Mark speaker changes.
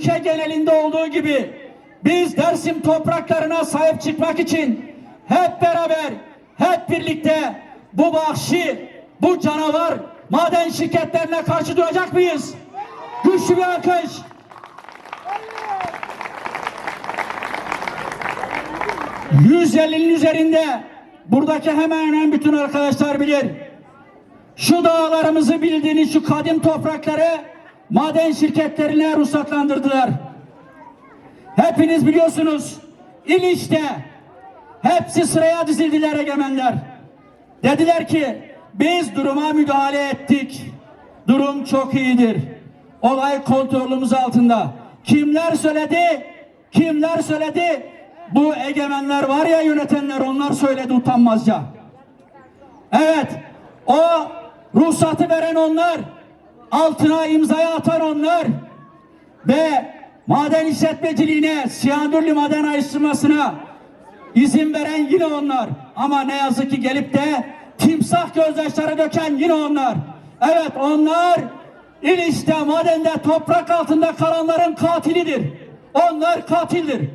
Speaker 1: ülke genelinde olduğu gibi biz Dersim topraklarına sahip çıkmak için hep beraber, hep birlikte bu vahşi, bu canavar maden şirketlerine karşı duracak mıyız? Güçlü bir alkış. %50'nin üzerinde buradaki hemen hemen bütün arkadaşlar bilir. Şu dağlarımızı bildiğiniz şu kadim toprakları maden şirketlerine ruhsatlandırdılar. Hepiniz biliyorsunuz İliç'te hepsi sıraya dizildiler egemenler. Dediler ki biz duruma müdahale ettik. Durum çok iyidir. Olay kontrolümüz altında. Kimler söyledi? Kimler söyledi? Bu egemenler var ya yönetenler onlar söyledi utanmazca. Evet o ruhsatı veren onlar. Altına imzayı atan onlar. Ve maden işletmeciliğine, siyanürlü maden ayrıştırmasına izin veren yine onlar. Ama ne yazık ki gelip de timsah gözyaşları döken yine onlar. Evet onlar İliç'te madende toprak altında kalanların katilidir. Onlar katildir.